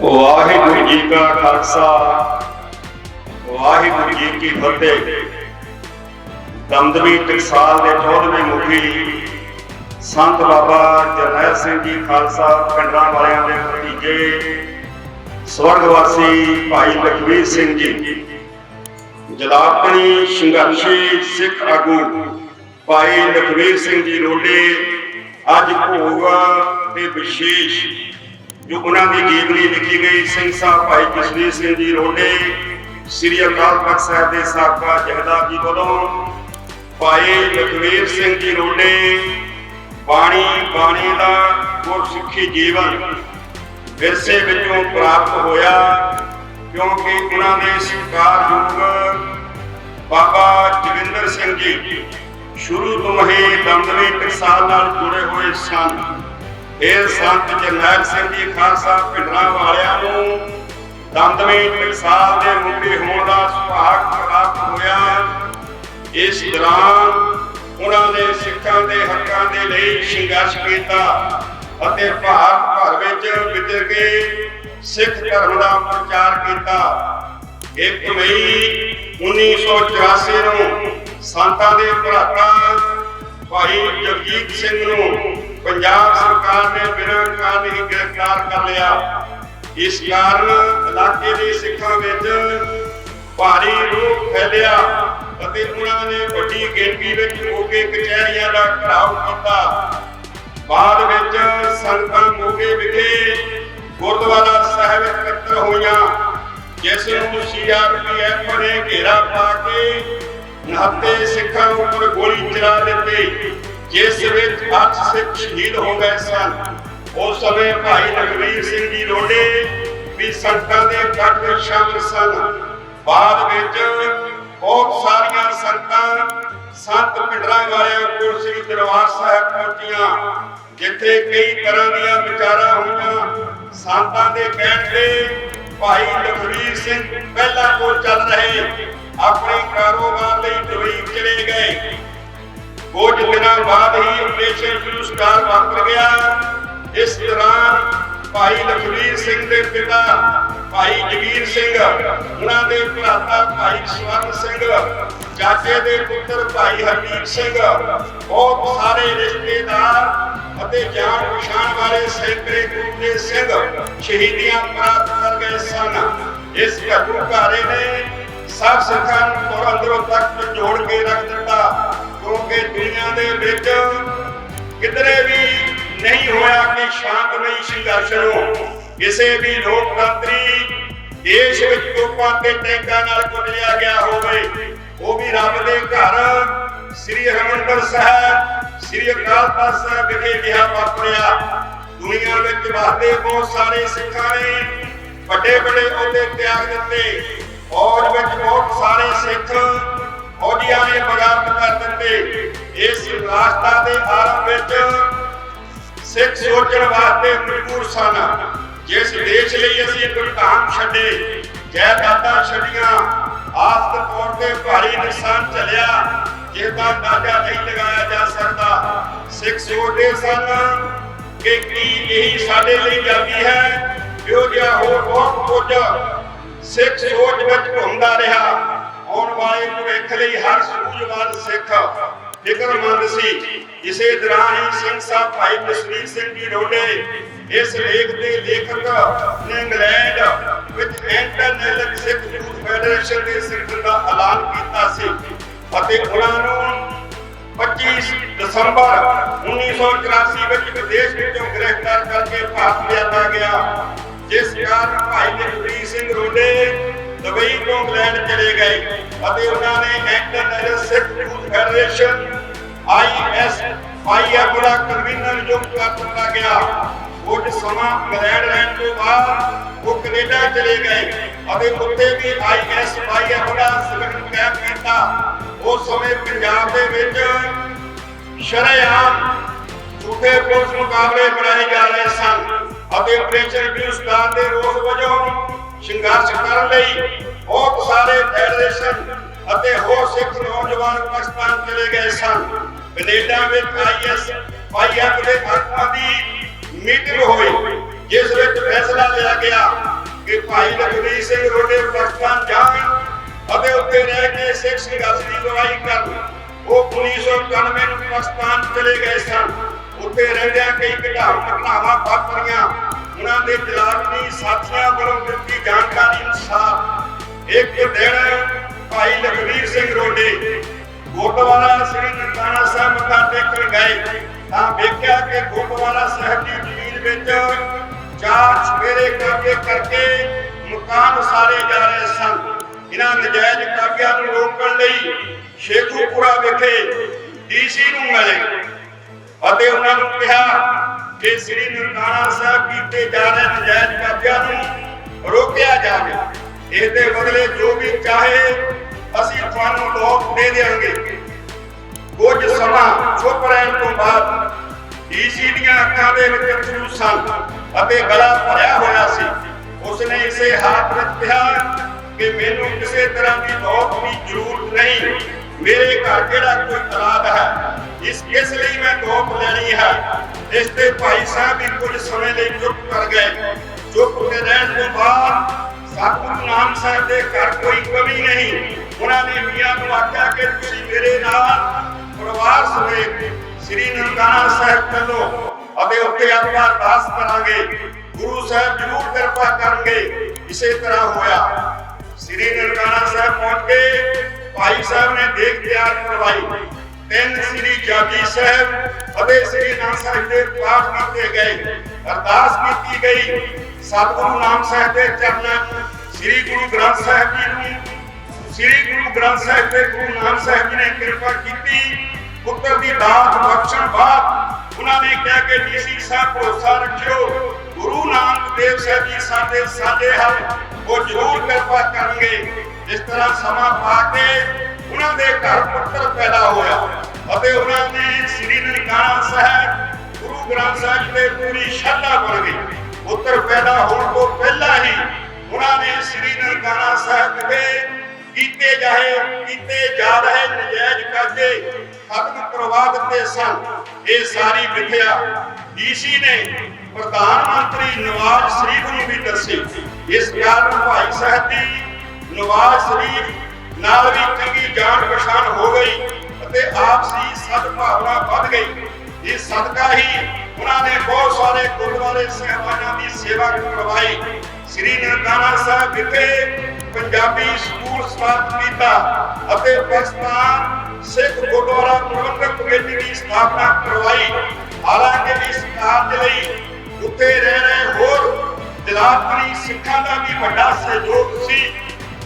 ਵਾਹਿਗੁਰੂ ਜੀ ਕਾ ਖਾਲਸਾ, ਵਾਹਿਗੁਰੂ ਜੀ ਕੀ ਫਤਿਹ। ਦਮਦਮੀ ਟਕਸਾਲ ਦੇ 14ਵੇਂ ਮੁਖੀ ਸੰਤ ਬਾਬਾ ਜਰਨੈਲ ਸਿੰਘ ਜੀ ਖਾਲਸਾ, ਪਿੰਡਾਂ ਵਾਲਿਆਂ ਦੇ ਭਤੀਜੇ, ਸਵਰਗਵਾਸੀ ਭਾਈ ਲਖਵੀਰ ਸਿੰਘ ਜੀ। ਜਲਾਪਣੀ ਸੰਘਰਸ਼ੀ ਸਿੱਖ ਆਗੂ ਭਾਈ ਲਖਵੀਰ ਸਿੰਘ ਜੀ ਰੋਡੇ, ਅੱਜ ਭੋਗ ਤੇ ਵਿਸ਼ੇਸ਼ ਜੋ ਉਹਨਾਂ ਦੀ ਜੀਵਨੀ ਲਿਖੀ ਗਈ ਸਿੰਘ ਸਾਹਿਬ ਭਾਈ ਜਸਵੀਰ ਸਿੰਘ ਜੀ ਰੋਡੇ, ਸ੍ਰੀ ਅਕਾਲ ਤਖਤ ਸਾਹਿਬ ਦੇ ਸਾਬਕਾ ਜਹਦਾਰ ਜੀ ਵੱਲੋਂ ਭਾਈ ਲਖਵੀਰ ਸਿੰਘ ਜੀ ਰੋਡੇ, ਬਾਣੀ ਬਾਣੀ ਦਾ ਗੁਰਸਿੱਖੀ ਜੀਵਨ ਵਿਰਸੇ ਵਿੱਚੋਂ ਪ੍ਰਾਪਤ ਹੋਇਆ, ਕਿਉਂਕਿ ਉਹਨਾਂ ਦੇ ਸਤਿਕਾਰਯੋਗ ਬਾਬਾ ਜੋਗਿੰਦਰ ਸਿੰਘ ਜੀ ਸ਼ੁਰੂ ਤੋਂ ਹੀ ਦਮਦਮੀ ਟਕਸਾਲ ਨਾਲ ਜੁੜੇ ਹੋਏ ਸਨ। ਇਹ ਸੰਤ ਜਰਨੈਲ ਸਿੰਘ ਜੀ ਖਾਲਸਾ ਪਿੰਡਰਾਂ ਵਾਲਿਆਂ ਨੂੰ ਦਮਦਮੀ ਟਕਸਾਲ ਦੇ ਮੁਖੀ ਹੋਣ ਦਾ ਸੁਭਾਗ ਪ੍ਰਾਪਤ ਹੋਇਆ। ਇਸ ਦੌਰਾਨ ਉਹਨਾਂ ਨੇ ਸਿੱਖਾਂ ਦੇ ਹੱਕਾਂ ਦੇ ਲਈ ਸੰਘਰਸ਼ ਕੀਤਾ ਅਤੇ ਭਾਰਤ ਭਰ ਵਿੱਚ ਵਿਚਰ ਕੇ ਸਿੱਖ ਧਰਮ ਦਾ ਪ੍ਰਚਾਰ ਕੀਤਾ। 1 ਮਈ 1984 ਨੂੰ ਸੰਤਾਂ ਦੇ ਭਰਾਤਾ ਭਾਈ ਜਗਜੀਤ ਸਿੰਘ ਨੂੰ ਪੰਜਾਬ ਸਰਕਾਰ ਨੇ ਬਿਨਾਂ ਕਾਰਨ ਹੀ ਗ੍ਰਿਫਤਾਰ ਕਰ ਲਿਆ। ਇਸ ਕਾਰਨ ਇਲਾਕੇ ਦੇ ਸਿੱਖਾਂ ਵਿੱਚ ਭਾਰੀ ਰੋਹ ਫੈਲਿਆ ਅਤੇ ਉਹਨਾਂ ਨੇ ਵੱਡੀ ਗਿਣਤੀ ਵਿੱਚ ਮੋਗੇ ਕਚਹਿਰੀਆਂ ਦਾ ਘਰਾਓ ਕੀਤਾ। ਬਾਅਦ ਵਿੱਚ ਸੰਗਤਾਂ ਮੋਗੇ ਵਿਖੇ ਗੁਰਦੁਆਰਾ ਸਾਹਿਬ ਇਕੱਤਰ ਹੋਈਆਂ, ਜਿਸ ਨੂੰ ਸੀਆਰਪੀਐਫ ਨੇ ਘੇਰਾ ਪਾ ਕੇ ਨਹੱਤੇ ਸਿੱਖਾਂ ਉੱਪਰ ਗੋਲੀ ਚਲਾ ਦਿੱਤੀ। ਜਿਸ ਵਿੱਚ ਅੱਠ ਸਿੱਖ ਸ਼ਹੀਦ ਹੋ ਗਏ ਸਨ, ਉਸ ਸਮੇਂ ਭਾਈ ਲਖਵੀਰ ਸਿੰਘ ਜੀ ਰੋਡੇ ਵੀ ਸੰਗਤਾਂ ਦੇ ਇਕੱਠ ਵਿੱਚ ਸ਼ਾਮਲ ਸਨ। ਬਾਅਦ ਵਿੱਚ ਬਹੁਤ ਸਾਰੀਆਂ ਸੰਗਤਾਂ ਸੰਤ ਪਿੰਡਰਾਂ ਵਾਲਿਆਂ ਕੋਲ ਸ੍ਰੀ ਦਰਬਾਰ ਸਾਹਿਬ ਪਹੁੰਚੀਆਂ, ਜਿੱਥੇ ਕਈ ਤਰ੍ਹਾਂ ਦੀਆਂ ਵਿਚਾਰਾਂ ਹੋਈਆਂ। ਸੰਤਾਂ ਦੇ ਕਹਿਣ ਤੇ ਭਾਈ ਲਖਵੀਰ ਸਿੰਘ ਪਹਿਲਾਂ ਕੋਲ ਚੱਲ ਰਹੇ, ਆਪਣੇ ਕਾਰੋਬਾਰ ਲਈ ਦੁਬਈ ਚਲੇ ਗਏ। ਕੁਝ ਦਿਨਾਂ ਬਾਅਦ ਹੀ ਆਪਰੇਸ਼ਨ ਬਲੂ ਸਟਾਰ ਵਾਪਰ ਗਿਆ। ਇਸ ਦੌਰਾਨ ਭਾਈ ਲਖਵੀਰ ਸਿੰਘ ਦੇ ਪਿਤਾ, ਭਾਈ ਜਗੀਰ ਸਿੰਘ, ਉਹਨਾਂ ਦੇ ਭਰਾਤਾ ਭਾਈ ਸਵਰਨ ਸਿੰਘ ਚਾਚੇ ਦੇ ਪੁੱਤਰ ਭਾਈ ਹਰਦੀਪ ਸਿੰਘ, ਬਹੁਤ ਸਾਰੇ ਰਿਸ਼ਤੇਦਾਰ ਅਤੇ ਜਾਣ ਪਛਾਣ ਵਾਲੇ ਸੈਂਕੜੇ ਕੁੱਤੇ ਸਿੰਘ ਸ਼ਹੀਦੀਆਂ ਪ੍ਰਾਪਤ ਕਰ ਗਏ ਸਨ। ਇਸ ਘਟੂ ਘਾਰੇ ਨੇ ਸਭ ਸਿੱਖਾਂ ਨੂੰ ਅੰਦਰੋਂ ਤੱਕ ਜੋੜ ਕੇ ਰੱਖ ਦਿੱਤਾ। ਕਿਉਂਕਿ ਦੁਨੀਆ ਦੇ ਵਿੱਚ ਕਿਧਰੇ ਵੀ ਨਹੀਂ ਹੋਇਆ ਕਿ ਸ਼ਾਂਤਮਈ ਸੰਘਰਸ਼ ਨੂੰ ਕਿਸੇ ਵੀ ਲੋਕਤੰਤਰੀ ਦੇਸ਼ ਵਿੱਚ ਤੋਪਾਂ ਤੇ ਟੈਂਕਾਂ ਨਾਲ ਕੁੱਟਿਆ ਗਿਆ ਹੋਵੇ, ਉਹ ਵੀ ਰੱਬ ਦੇ ਘਰ। ਸ੍ਰੀ ਹਰਿਮੰਦਰ ਸਾਹਿਬ, ਸ੍ਰੀ ਅਕਾਲ ਤਖਤ ਸਾਹਿਬ ਵਿਖੇ ਗਿਆ ਵਾਪਰਿਆ। ਦੁਨੀਆ ਵਿੱਚ ਵਾਸਤੇ ਬਹੁਤ ਸਾਰੇ ਸਿੱਖਾਂ ਨੇ ਵੱਡੇ ਵੱਡੇ ਅਹੁਦੇ ਤਿਆਗ ਦਿੱਤੇ। ਫੌਜ ਵਿੱਚ ਬਹੁਤ ਸਾਰੇ ਸਿੱਖ ਇਸ ਰਾਸਤਾ ਦੇ ਆਰੰਭ ਵਿੱਚ ਸਿੱਖ ਸੋਚਣ ਵਾਸਤੇ ਮਜਬੂਰ ਸਨ। ਜਿਸ ਦੇਸ਼ ਲਈ ਅਸੀਂ ਗੁਰਧਾਮ ਛੱਡੇ ਜਾਇਦਾਦਾਂ ਛੱਡੀਆਂ, ਆਸਤ ਤੌਰ ਤੇ ਭਾਰੀ ਨੁਕਸਾਨ ਚੱਲਿਆ ਜਿਹਦਾ ਅੰਦਾਜ਼ਾ ਨਹੀਂ ਲਗਾਇਆ ਜਾ ਸਕਦਾ। ਸਿੱਖ ਸੋਚਦੇ ਸਨ ਕਿ ਕੀ ਇਹੀ ਸਾਡੇ ਲਈ ਜਾਤੀ ਹੈ, ਇਹੋ ਜਿਹਾ ਹੋਰ ਬਹੁਤ ਕੁਝ ਸਿੱਖ ਸੋਚ ਵਿੱਚ ਘੁੰਮਦਾ ਰਿਹਾ। ਆਉਣ ਵਾਲੇ ਭਵਿੱਖ ਲਈ ਹਰ ਸੂਝਵਾਨ ਸਿੱਖ ਫਿਕਰਮੰਦ ਸੀ। ਇਸੇ ਦੌਰਾਨ ਹੀ ਸਿੰਘ ਸਾਹਿਬ ਭਾਈ ਜਸਵੀਰ ਸਿੰਘ ਜੀ ਰੋਡੇ, ਇਸ ਲੇਖ ਦੇ ਲੇਖਕ ਨੇ ਇੰਗਲੈਂਡ ਵਿੱਚ ਇੰਟਰਨੈਸ਼ਨਲ ਸਿੱਖ ਯੂਥ ਫੈਡਰੇਸ਼ਨ ਦੇ ਸਿੱਖਣ ਦਾ ਐਲਾਨ ਕੀਤਾ ਸੀ ਅਤੇ ਉਹਨਾਂ ਨੂੰ 25 ਦਸੰਬਰ 1984 ਵਿੱਚ ਵਿਦੇਸ਼ ਵਿੱਚੋਂ ਗ੍ਰਿਫਤਾਰ ਕਰਕੇ ਭਾਰਤ ਲਿਆਂਦਾ ਗਿਆ, ਜਿਸ ਕਾਰਨ ਭਾਈ ਜਗਦੀਪ ਸਿੰਘ ਰੋਡੇ ਦੁਬਈ ਤੋਂ ਇੰਗਲੈਂਡ ਚਲੇ ਗਏ ਅਤੇ ਉਹਨਾਂ ਨੇ International Sikh Youth Federation IS IF the convener ਨਿਯੁਕਤ ਕਰ ਗਿਆ। ਕੁਝ ਸਮਾਂ ਇੰਗਲੈਂਡ ਰਹਿਣ ਤੋਂ ਬਾਅਦ ਉਹ ਕੈਨੇਡਾ ਚਲੇ ਗਏ ਅਤੇ ਉੱਥੇ ਵੀ ਆਈਐਸ ਆਈਐਫ ਦਾ ਸੰਗਠਨ ਕਾਇਮ ਕੀਤਾ। ਉਸ ਸਮੇਂ ਪੰਜਾਬ ਦੇ ਵਿੱਚ ਸ਼ਰੇਆਮ ਝੂਠੇ ਪੁਲਿਸ ਮੁਕਾਬਲੇ ਬਣਾਏ ਜਾ ਰਹੇ ਸਨ ਅਤੇ ਆਪਰੇਸ਼ਨ ਬਲੂ ਦੇ ਰੋਸ ਵਜੋਂ ਸੰਘਰਸ਼ ਕਰਨ ਲਈ ਬਹੁਤ ਸਾਰੇ ਫੈਡਰੇਸ਼ਨ ਅਤੇ ਹੋਰ ਸਿੱਖ ਨੌਜਵਾਨ ਪਾਕਿਸਤਾਨ ਚਲੇ ਗਏ ਸਨ। ਕੈਨੇਡਾ ਵਿੱਚ ਆਈਐਸ ਆਈਐਫ ਦੇ ਆਗੂਆਂ ਦੀ ਮੀਟਿੰਗ ਹੋਈ, ਜਿਸ ਵਿੱਚ ਫੈਸਲਾ ਲਿਆ ਗਿਆ ਕਿ ਭਾਈ ਲਖਵੀਰ ਸਿੰਘ ਰੋਡੇ ਪਾਕਿਸਤਾਨ ਜਾਣ ਅਤੇ ਉੱਥੇ ਰਹਿ ਕੇ ਸਿੱਖ ਸੰਘਰਸ਼ ਦੀ ਲੜਾਈ ਕਰਨ। ਉਹ 1991 ਨੂੰ ਪਾਕਿਸਤਾਨ ਚਲੇ ਗਏ ਸਨ। ਉੱਥੇ ਰਹਿੰਦਿਆਂ ਕਈ ਘਟਾਵਾਂ ਘਟਨਾਵਾਂ ਵਾਪਰੀਆਂ। ਉਹਨਾਂ ਦੇ ਜਲਾਲਨੀ ਸਾਥੀਆਂ ਵੱਲੋਂ ਦਿੱਤੀ ਜਾਣਕਾਰੀ ਅਨੁਸਾਰ ਇੱਕ ਦਿਨ ਭਾਈ ਲਖਵੀਰ ਸਿੰਘ ਰੋਡੇ ਗੁਰਦੁਆਰਾ ਸ੍ਰੀ ਨਨਕਾਣਾ ਸਾਹਿਬ ਮੱਥਾ ਟੇਕਣ ਗਏ। ਤਾਂ ਵੇਖਿਆ ਕਿ ਗੁਰਦੁਆਰਾ ਸਾਹਿਬ ਦੀ ਜ਼ਮੀਨ ਵਿੱਚ ਚਾਰ ਚੁਫੇਰੇ ਕਬਜ਼ੇ ਕਰਕੇ ਮਕਾਨ ਉਸਾਰੇ ਜਾ ਰਹੇ ਸਨ। ਇਹਨਾਂ ਨਜਾਇਜ਼ ਕਾਬਿਆਂ ਨੂੰ ਰੋਕਣ ਲਈ ਸ਼ੇਖੂਪੁਰਾ ਵਿਖੇ ਡੀਸੀ ਨੂੰ ਮਿਲੇ ਅਤੇ ਉਹਨਾਂ ਨੂੰ ਕਿਹਾ ਕਿ ਸ੍ਰੀ ਨਨਕਾਣਾ ਸਾਹਿਬ ਕੀਤੇ ਜਾ ਰਹੇ ਨਜਾਇਜ਼ ਕਬਜ਼ਿਆਂ ਨੂੰ ਰੋਕਿਆ ਜਾਵੇ। ਇਸ ਦੇ ਬਦਲੇ ਜੋ ਵੀ ਚਾਹੇ ਅਸੀਂ ਤੁਹਾਨੂੰ ਲੋਕ ਦੇ ਦੇਵਾਂਗੇ ਕੁਝ ਸਮਾਂ ਚੁੱਪ ਰਹਿਣ ਤੋਂ ਬਾਅਦ ਡੀਸੀ ਦੀਆਂ ਅੱਖਾਂ ਦੇ ਵਿੱਚ ਅਥਰੂ ਸਨ ਅਤੇ ਗਲਾ ਭਰਿਆ ਹੋਇਆ ਸੀ। ਉਸਨੇ ਇਸੇ ਹਾਲਤ ਵਿੱਚ ਕਿਹਾ ਕਿ ਮੈਨੂੰ ਕਿਸੇ ਤਰ੍ਹਾਂ ਦੀ ਲੋਕ ਦੀ ਜ਼ਰੂਰਤ ਨਹੀਂ। ਮੇਰੇ ਘਰ ਜਿਹੜਾ ਕੋਈ ਤਲਾਬ ਹੈ ਇਸ ਇਸ ਲਈ ਮੈਂ ਦੋਪ ਲੈਣੀ ਹੈ। ਇਸ ਤੇ ਭਾਈ ਸਾਹਿਬ ਵੀ ਕੁਝ ਸਮੇਂ ਲਈ ਚੁੱਪ ਕਰ ਗਏ। ਚੁੱਪ ਕੇ ਰਹਿਣ ਤੋਂ ਬਾਅਦ ਸਤਿਗੁਰੂ ਨਾਮ ਸਾਹਿਬ ਦੇ ਘਰ ਕੋਈ ਕਮੀ ਨਹੀਂ। ਉਹਨਾਂ ਨੇ ਮੀਆਂ ਨੂੰ ਆਖਿਆ ਕਿ ਤੁਸੀਂ ਮੇਰੇ ਨਾਲ ਪਰਿਵਾਰ ਸਮੇਤ ਸ੍ਰੀ ਨਨਕਾਣਾ ਸਾਹਿਬ ਚੱਲੋ। ਅਤੇ ਉੱਥੇ ਆਪਾਂ ਅਰਦਾਸ ਕਰਾਂਗੇ। ਗੁਰੂ ਸਾਹਿਬ ਜ਼ਰੂਰ ਕਿਰਪਾ ਕਰਨਗੇ। ਇਸੇ ਤਰ੍ਹਾਂ ਹੋਇਆ। ਸ੍ਰੀ ਨਨਕਾਣਾ ਸਾਹਿਬ ਪਹੁੰਚ ਕੇ ਭਾਈ ਸਾਹਿਬ ਨੇ ਦੇਖ ਤਿਆਰ ਕਰਵਾਈ। ਤਿੰਨ ਸ੍ਰੀ ਜਾਗੀ ਸਾਹਿਬ, ਅਤੇ ਸ੍ਰੀ ਨਾਮ ਸਾਹਿਬ ਦੇ ਪਾਠ ਕੀਤੇ ਗਏ। ਅਰਦਾਸ ਕੀਤੀ ਗਈ। ਸਤਿਗੁਰੂ ਨਾਮ ਸਾਹਿਬ ਦੇ ਚਰਨਾਂ, ਸ੍ਰੀ ਗੁਰੂ ਗ੍ਰੰਥ ਸਾਹਿਬ ਜੀ ਨੂੰ, ਸ੍ਰੀ ਗੁਰੂ ਗ੍ਰੰਥ ਸਾਹਿਬ ਤੇ ਗੁਰੂ ਨਾਨਕ ਸਾਹਿਬ ਜੀ ਨੇ ਕਿਰਪਾ ਕੀਤੀ। ਪੁੱਤਰ ਦੀ ਦਾਤ ਬਖਸ਼ਣ ਬਾਅਦ ਉਹਨਾਂ ਨੇ ਕਿਹਾ ਕਿ ਡੀਸੀ ਸਾਹਿਬ, ਭਰੋਸਾ ਰੱਖਿਓ। ਗੁਰੂ ਨਾਨਕ ਦੇਵ ਸਾਹਿਬ ਜੀ ਸਾਡੇ ਸਾਡੇ ਹਨ ਉਹ ਜ਼ਰੂਰ ਕਿਰਪਾ ਕਰਨਗੇ। ਇਸ ਤਰ੍ਹਾਂ ਸਮਾਂ ਪਾ ਕੇ ਉਹਨਾਂ ਦੇ ਘਰ ਪੁੱਤਰ ਪੈਦਾ ਹੋਇਆ ਅਤੇ ਉਹਨਾਂ ਨੇ ਸ੍ਰੀ ਨਨਕਾਣਾ ਸਾਹਿਬ, ਗੁਰੂ ਗ੍ਰੰਥ ਸਾਹਿਬ ਦੇ ਪੂਰੀ ਸ਼ਰਧਾ ਬਣ ਗਈ। ਪੁੱਤਰ ਪੈਦਾ ਹੋਣ ਤੋਂ ਪਹਿਲਾਂ ਹੀ ਉਹਨਾਂ ਨੇ ਸ੍ਰੀ ਨਨਕਾਣਾ ਸਾਹਿਬ ਦੇ ਕੀਤੇ ਜਾਏ ਕੀਤੇ ਜਾ ਰਹੇ ਨਜਾਇਜ਼ ਕਬਜ਼ੇ ਖਤਮ ਕਰਵਾ ਦਿੱਤੇ ਸਨ। ਇਹ ਸਾਰੀ ਵਿਖਿਆ ਡੀਸੀ ਨੇ ਪ੍ਰਧਾਨ ਮੰਤਰੀ ਨਵਾਜ਼ ਸ਼ਰੀਫ ਨੂੰ ਵੀ ਦੱਸੀ। ਇਸ ਕਾਰਨ ਭਾਈ ਸਾਹਿਬ ਦੀ ਨਵਾਜ਼ ਸ਼ਰੀਫ ਨਾਲ ਵੀ ਚੰਗੀ ਜਾਣ ਪਛਾਣ ਹੋ ਗਈ ਅਤੇ ਆਪਸੀ ਸਦਭਾਵਨਾ ਵੱਧ ਗਈ। ਇਸ ਸਦਕਾ ਹੀ ਉਹਨਾਂ ਨੇ ਬਹੁਤ ਸਾਰੇ ਗੁਰਦੁਆਰੇ ਸਹਿਬਾਨਾਂ ਦੀ ਸੇਵਾ ਕਰਵਾਈ। ਸ੍ਰੀ ਨਨਕਾਣਾ ਸਾਹਿਬ ਵਿਖੇ ਪੰਜਾਬੀ ਸਕੂਲ ਸਥਾਪਿਤ ਕੀਤਾ ਅਤੇ ਪਾਕਿਸਤਾਨ ਸਿੱਖ ਗੁਰਦੁਆਰਾ ਪ੍ਰਬੰਧਕ ਕਮੇਟੀ ਦੀ ਸਥਾਪਨਾ ਕਰਵਾਈ। ਹਾਲਾਂਕਿ ਇਸ ਕਾਰਜ ਲਈ ਉੱਥੇ ਰਹਿ ਰਹੇ ਹੋਰ ਦਿਲਾਪਰੀ ਸਿੱਖਾਂ ਦਾ ਵੀ ਵੱਡਾ ਸਹਿਯੋਗ ਸੀ।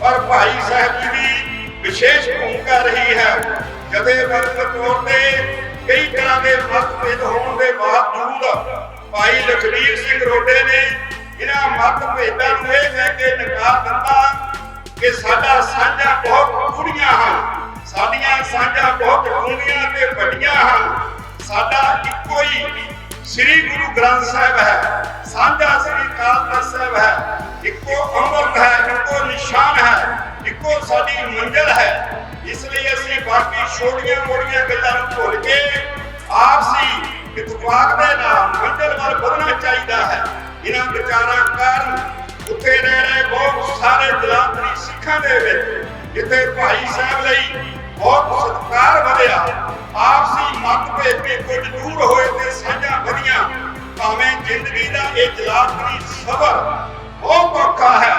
ਪਰ ਭਾਈ ਸਾਹਿਬ ਜੀ ਦੀ ਵਿਸ਼ੇਸ਼ ਭੂਮਿਕਾ ਰਹੀ ਹੈ। ਜਥੇਬੰਦ ਤੌਰ ਤੇ ਕਈ ਤਰ੍ਹਾਂ ਦੇ ਮਤਭੇਦ ਹੋਣ ਦੇ ਬਾਵਜੂਦ ਭਾਈ ਲਖਵੀਰ ਸਿੰਘ ਰੋਡੇ ਨੇ ਇਹਨਾਂ ਮਤਭੇਦਾਂ ਨੂੰ ਇਹ ਕਹਿ ਕੇ ਨਕਾਰ ਦਿੱਤਾ ਕਿ ਸਾਡਾ ਸਾਂਝਾ ਬਹੁਤ ਕੁੜੀਆਂ ਹਨ। ਸਾਡੀਆਂ ਸਾਂਝਾ ਬਹੁਤ ਡੂੰਘੀਆਂ ਤੇ ਵੱਡੀਆਂ ਹਨ। ਸਾਡਾ ਇੱਕੋ ਹੀ ਸ੍ਰੀ ਗੁਰੂ ਗ੍ਰੰਥ ਸਾਹਿਬ ਹੈ, ਸਾਂਝਾ ਸ੍ਰੀ ਅਕਾਲ ਤਖਤ ਸਾਹਿਬ ਹੈ, ਇੱਕੋ ਅੰਮ੍ਰਿਤ ਹੈ, ਇੱਕੋ ਨਿਸ਼ਾਨ ਹੈ, ਇੱਕੋ ਸਾਡੀ ਮੰਜ਼ਿਲ ਹੈ। ਇਸ ਲਈ ਅਸੀਂ ਬਾਕੀ ਛੋਟੀਆਂ ਮੋਟੀਆਂ ਗੱਲਾਂ ਨੂੰ ਭੁੱਲ ਕੇ ਆਪਸੀ ਇਤਫਾਕ ਦੇ ਨਾਲ ਮੰਜ਼ਿਲ ਵੱਲ ਵਧਣਾ ਚਾਹੀਦਾ ਹੈ। ਇਹਨਾਂ ਵਿਚਾਰਾਂ ਕਾਰਨ ਉੱਥੇ ਰਹਿ ਰਹੇ ਬਹੁਤ ਸਾਰੇ ਦਿਲਾਤਰੀ ਸਿੱਖਾਂ ਦੇ ਵਿੱਚ, ਜਿੱਥੇ ਭਾਈ ਸਾਹਿਬ ਲਈ ਬਹੁਤ ਸਤਿਕਾਰ ਵਧਿਆ। ਆਪਸੀ ਮਤਭੇਦ ਵੀ ਕੁਝ ਦੂਰ ਹੋਏ ਤੇ ਸਾਂਝਾਂ ਵਧੀਆਂ, ਭਾਵੇਂ ਜ਼ਿੰਦਗੀ ਦਾ ਇਹ ਜਲਾਤਰੀ ਸਬਰ ਬਹੁਤ ਔਖਾ ਹੈ।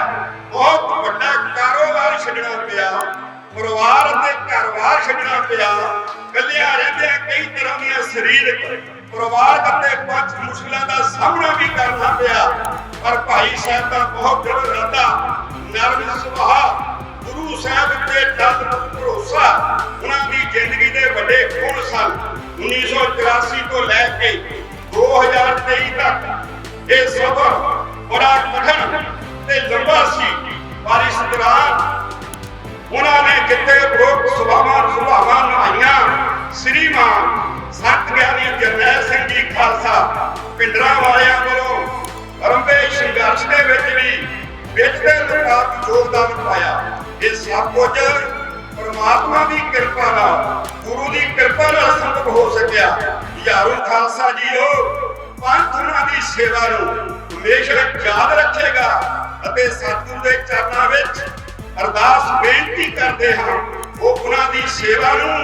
ਬਹੁਤ ਵੱਡਾ ਕਾਰੋਬਾਰ ਛੱਡਣਾ ਪਿਆ, ਪਰਿਵਾਰ ਅਤੇ ਘਰ-ਬਾਰ ਛੱਡਣਾ ਪਿਆ ਕੱਲਿਆਂ ਰਹਿੰਦਿਆਂ ਕਈ ਤਰ੍ਹਾਂ ਦੀਆਂ ਸਰੀਰਕ ਪਰਿਵਾਰ ਅਤੇ ਪੰਜ ਮੁਸ਼ਕਲਾਂ ਦਾ ਸਾਹਮਣਾ ਵੀ ਕਰਨਾ ਪਿਆ। ਪਰ ਭਾਈ ਸਾਹਿਬ ਦਾ ਬਹੁਤ 1984 ਤੋਂ ਲੈ ਕੇ 2023 ਤੱਕ ਇਹ ਸਫ਼ਰ ਬੜਾ ਕਠਿਨ ਤੇ ਲੰਬਾ ਸੀ। ਪਰ ਇਸ ਦੌਰਾਨ ਉਹਨਾਂ ਨੇ ਜਿੱਤੇ ਲੋਕ ਸੁਭਾਵਾਂ ਸੁਭਾਵਾਂ ਨਿਭਾਈਆਂ ਸ੍ਰੀਮਾਨ ਸੰਤ ਗਿਆਨੀ ਜਰਨੈਲ ਸਿੰਘ ਜੀ, ਖਾਲਸਾ, ਪਿੰਡਰਾਂ ਵਾਲਿਆਂ ਵੱਲੋਂ ਰੰਬੇ ਸੰਘਰਸ਼ ਦੇ ਵਿੱਚ ਵੀ ਵਿੱਚ ਦੇ ਮੁਕਾਬਲੇ ਯੋਗਦਾਨ ਪਾਇਆ। ਇਹ ਸਭ ਕੁਝ ਪਰਮਾਤਮਾ ਦੀ ਕਿਰਪਾ ਨਾਲ, ਗੁਰੂ ਦੀ ਕਿਰਪਾ ਨਾਲ ਸੰਭਵ ਹੋ ਸਕਿਆ। ਹਜ਼ਾਰੋਂ ਖਾਲਸਾ ਜੀਓ ਪੰਥ ਦੀ ਸੇਵਾ ਨੂੰ ਹਮੇਸ਼ਾ ਯਾਦ ਰੱਖੇਗਾ ਅਤੇ ਸਤਿਗੁਰੂ ਦੇ ਚਰਨਾਂ ਵਿੱਚ ਅਰਦਾਸ ਬੇਨਤੀ ਕਰਦੇ ਹਾਂ, ਉਹ ਉਹਨਾਂ ਦੀ ਸੇਵਾ ਨੂੰ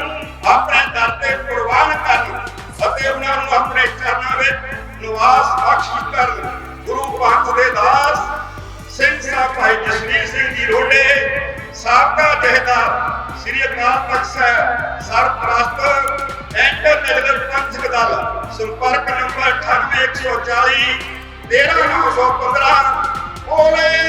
ਆਪਣੇ ਦਰ ਤੇ ਕੁਰਬਾਨ ਕਰਨ ਅਤੇ ਉਹਨਾਂ ਨੂੰ ਆਪਣੇ ਚਰਨਾਂ ਵਿੱਚ ਨਿਵਾਸ ਬਖਸ਼ ਕਰਨ ਗੁਰੂ ਪੰਥ ਦੇ ਦਾਸ, ਸਿੰਘ ਸਾਹਿਬ ਭਾਈ ਜਸਵੀਰ ਸਿੰਘ ਜੀ ਰੋਡੇ ਸਾਬਕਾ ਜਹੇਦਾਰ ਸ੍ਰੀ ਅਕਾਲ ਤਖਤ ਸਾਹਿਬ ਸਰਪ੍ਰਸਤ ਇੰਟਰਨੈਸ਼ਨਲ ਪੰਥਕ ਦਲ ਸੰਪਰਕ ਨੰਬਰ 98140 13915